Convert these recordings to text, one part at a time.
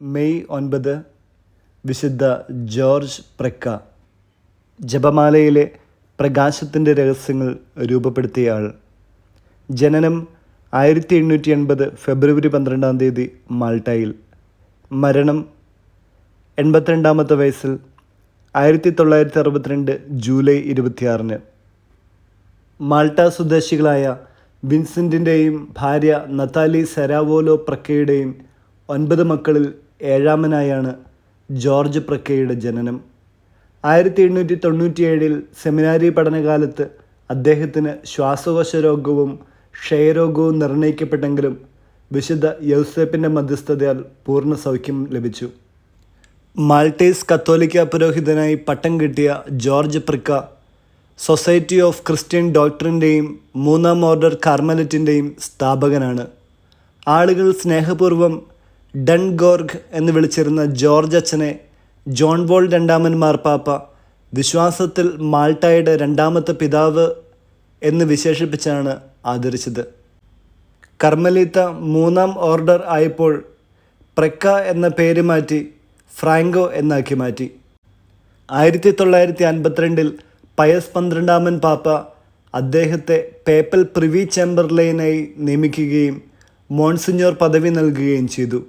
May ഒൻപത് വിശുദ്ധ George പ്രക്ക ജപമാലയിലെ പ്രകാശത്തിന്റെ രഹസ്യങ്ങൾ രൂപപ്പെടുത്തിയ ആൾ. ജനനം ആയിരത്തി എണ്ണൂറ്റി എൺപത് ഫെബ്രുവരി പന്ത്രണ്ടാം തീയതി മാൾട്ടയിൽ. മരണം എൺപത്തിരണ്ടാമത്തെ വയസ്സിൽ ആയിരത്തി തൊള്ളായിരത്തി അറുപത്തിരണ്ട് ജൂലൈ ഇരുപത്തിയാറിന്. മാൾട്ട സ്വദേശികളായ വിൻസെന്റിന്റെയും ഭാര്യ നത്താലി സെരാവോലോ പ്രക്കയുടെയും ഒൻപത് മക്കളിൽ ഏഴാമനായാണ് ജോർജ് പ്രക്കയുടെ ജനനം. ആയിരത്തി എണ്ണൂറ്റി തൊണ്ണൂറ്റിയേഴിൽ സെമിനാരി പഠനകാലത്ത് അദ്ദേഹത്തിന് ശ്വാസകോശ രോഗവും ക്ഷയരോഗവും നിർണയിക്കപ്പെട്ടെങ്കിലും വിശുദ്ധ യൗസേപ്പിന്റെ മധ്യസ്ഥതയാൽ പൂർണ സൗഖ്യം ലഭിച്ചു. മാൾട്ടീസ് കത്തോലിക്ക പുരോഹിതനായി പട്ടം കിട്ടിയ ജോർജ് പ്രിക്ക സൊസൈറ്റി ഓഫ് ക്രിസ്ത്യൻ ഡോക്ടറിന്റെയും മൂന്നാം ഓർഡർ കാർമലറ്റിന്റെയും സ്ഥാപകനാണ്. ആളുകൾ സ്നേഹപൂർവം ഡൺ ഗോർഗ് എന്ന് വിളിച്ചിരുന്ന ജോർജ് അച്ഛനെ ജോൺ ബോൾ രണ്ടാമൻ മാർപ്പാപ്പ വിശ്വാസത്തിൽ മാൾട്ടായുടെ രണ്ടാമത്തെ പിതാവ് എന്ന് വിശേഷിപ്പിച്ചാണ് ആദരിച്ചത്. കർമ്മലീത്ത മൂന്നാം ഓർഡർ ആയപ്പോൾ പ്രക്ക എന്ന പേര് മാറ്റി ഫ്രാങ്കോ എന്നാക്കി മാറ്റി. ആയിരത്തി തൊള്ളായിരത്തി അൻപത്തിരണ്ടിൽ പയസ് പന്ത്രണ്ടാമൻ പാപ്പ അദ്ദേഹത്തെ പേപ്പൽ പ്രിവി ചേംബർലൈനായി നിയമിക്കുകയും മോൺസിഞ്ഞോർ പദവി നൽകുകയും ചെയ്തു.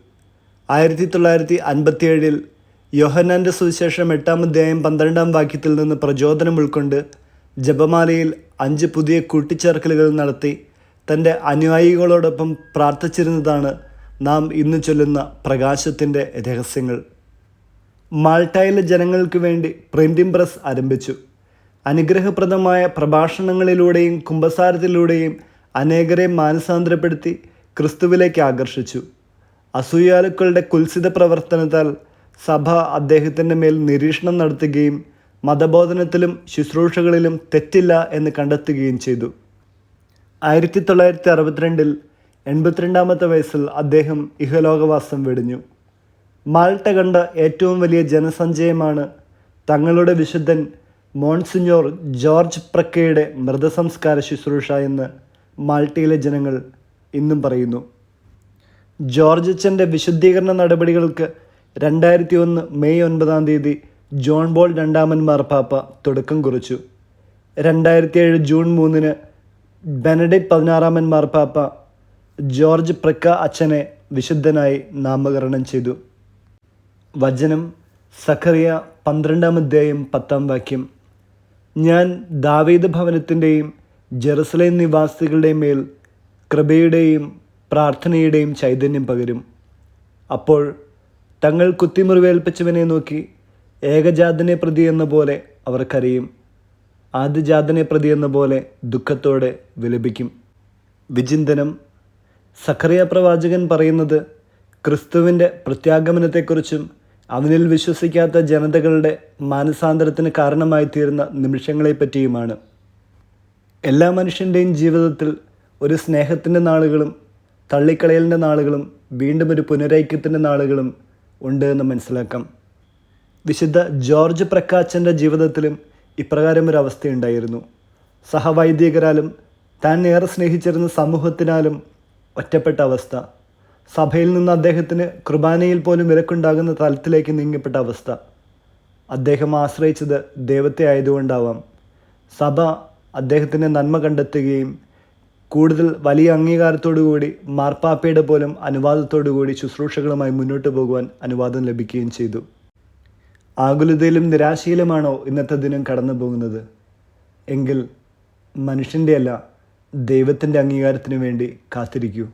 ആയിരത്തി തൊള്ളായിരത്തി അൻപത്തിയേഴിൽ യോഹന്നാന്റെ സുവിശേഷം എട്ടാം അധ്യായം പന്ത്രണ്ടാം വാക്യത്തിൽ നിന്ന് പ്രചോദനം ഉൾക്കൊണ്ട് ജപമാലയിൽ അഞ്ച് പുതിയ കൂട്ടിച്ചേർക്കലുകൾ നടത്തി തന്റെ അനുയായികളോടൊപ്പം പ്രാർത്ഥിച്ചിരുന്നതാണ് നാം ഇന്ന് ചൊല്ലുന്ന പ്രകാശത്തിന്റെ രഹസ്യങ്ങൾ. മാൾട്ടയിലെ ജനങ്ങൾക്ക് വേണ്ടി പ്രിന്റിംഗ് പ്രസ് ആരംഭിച്ചു. അനുഗ്രഹപ്രദമായ പ്രഭാഷണങ്ങളിലൂടെയും കുംഭസാരത്തിലൂടെയും അനേകരെ മാനസാന്തരപ്പെടുത്തി ക്രിസ്തുവിലേക്ക് ആകർഷിച്ചു. അസൂയാലുക്കളുടെ കുൽസിത പ്രവർത്തനത്താൽ സഭ അദ്ദേഹത്തിന്റെ മേൽ നിരീക്ഷണം നടത്തുകയും മതബോധനത്തിലും ശുശ്രൂഷകളിലും തെറ്റില്ല എന്ന് കണ്ടെത്തുകയും ചെയ്തു. ആയിരത്തി തൊള്ളായിരത്തി അറുപത്തിരണ്ടിൽ എൺപത്തിരണ്ടാമത്തെ വയസ്സിൽ അദ്ദേഹം ഇഹലോകവാസം വെടിഞ്ഞു. മാൾട്ട കണ്ട ഏറ്റവും വലിയ ജനസഞ്ചയമാണ് തങ്ങളുടെ വിശുദ്ധൻ മോൺസിഞ്ഞോർ ജോർജ് പ്രക്കയുടെ മൃതസംസ്കാര ശുശ്രൂഷ എന്ന് മാൾട്ടയിലെ ജനങ്ങൾ ഇന്നും പറയുന്നു. ജോർജ് അച്ഛന്റെ വിശുദ്ധീകരണ നടപടികൾക്ക് രണ്ടായിരത്തി ഒന്ന് മെയ് ഒൻപതാം തീയതി ജോൺ ബോൾ രണ്ടാമൻ മാർപ്പാപ്പ തുടക്കം കുറിച്ചു. രണ്ടായിരത്തി ഏഴ് ജൂൺ മൂന്നിന് ബെനഡിക്ട് പതിനാറാമൻ മാർപ്പാപ്പ ജോർജ് പ്രക്ക അച്ഛനെ വിശുദ്ധനായി നാമകരണം ചെയ്തു. വചനം സഖറിയ പന്ത്രണ്ടാം അധ്യായം പത്താം വാക്യം. ഞാൻ ദാവീദ് ഭവനത്തിന്റെയും ജെറുസലേം നിവാസികളുടെയും മേൽ കൃപയുടെയും പ്രാർത്ഥനയുടെയും ചൈതന്യം പകരും. അപ്പോൾ തങ്ങൾ കുത്തിമുറിവേൽപ്പിച്ചവനെ നോക്കി ഏകജാതനെ പ്രതി എന്ന പോലെ അവർക്കറിയും ആദ്യജാതനെ പ്രതി എന്ന പോലെ ദുഃഖത്തോടെ വിലപിക്കും. വിചിന്തനം. സഖറിയ പ്രവാചകൻ പറയുന്നത് ക്രിസ്തുവിന്റെ പ്രത്യാഗമനത്തെക്കുറിച്ചും അവനിൽ വിശ്വസിക്കാത്ത ജനതകളുടെ മാനസാന്തരത്തിന് കാരണമായി തീരുന്ന നിമിഷങ്ങളെപ്പറ്റിയുമാണ്. എല്ലാ മനുഷ്യന്റെയും ജീവിതത്തിൽ ഒരു സ്നേഹത്തിന്റെ നാളുകളും തള്ളിക്കളയലിന്റെ നാളുകളും വീണ്ടും ഒരു പുനരൈക്യത്തിന്റെ നാളുകളും ഉണ്ട് എന്ന് മനസ്സിലാക്കാം. വിശുദ്ധ ജോർജ് പ്രക്കാച്ചന്റെ ജീവിതത്തിലും ഇപ്രകാരം ഒരു അവസ്ഥയുണ്ടായിരുന്നു. സഹവൈദികരാലും താൻ ഏറെ സ്നേഹിച്ചിരുന്ന സമൂഹത്തിനാലും ഒറ്റപ്പെട്ട അവസ്ഥ. സഭയിൽ നിന്ന് അദ്ദേഹത്തിന് കുർബാനയിൽ പോലും വിലക്കുണ്ടാകുന്ന തലത്തിലേക്ക് നീങ്ങപ്പെട്ട അവസ്ഥ. അദ്ദേഹം ആശ്രയിച്ചത് ദൈവത്തെ ആയതുകൊണ്ടാവാം. സഭ അദ്ദേഹത്തിന്റെ നന്മ കണ്ടെത്തുകയും കൂടുതൽ വലിയ അംഗീകാരത്തോടുകൂടി മാർപ്പാപ്പയുടെ പോലും അനുവാദത്തോടുകൂടി ശുശ്രൂഷകളുമായി മുന്നോട്ട് പോകുവാൻ അനുവാദം ലഭിക്കുകയും ചെയ്തു. ആകുലതയിലും നിരാശയിലുമാണോ ഇന്നത്തെ ദിനം കടന്നു പോകുന്നത്? എങ്കിൽ മനുഷ്യന്റെ അല്ല ദൈവത്തിന്റെ അംഗീകാരത്തിന് വേണ്ടി കാത്തിരിക്കൂ.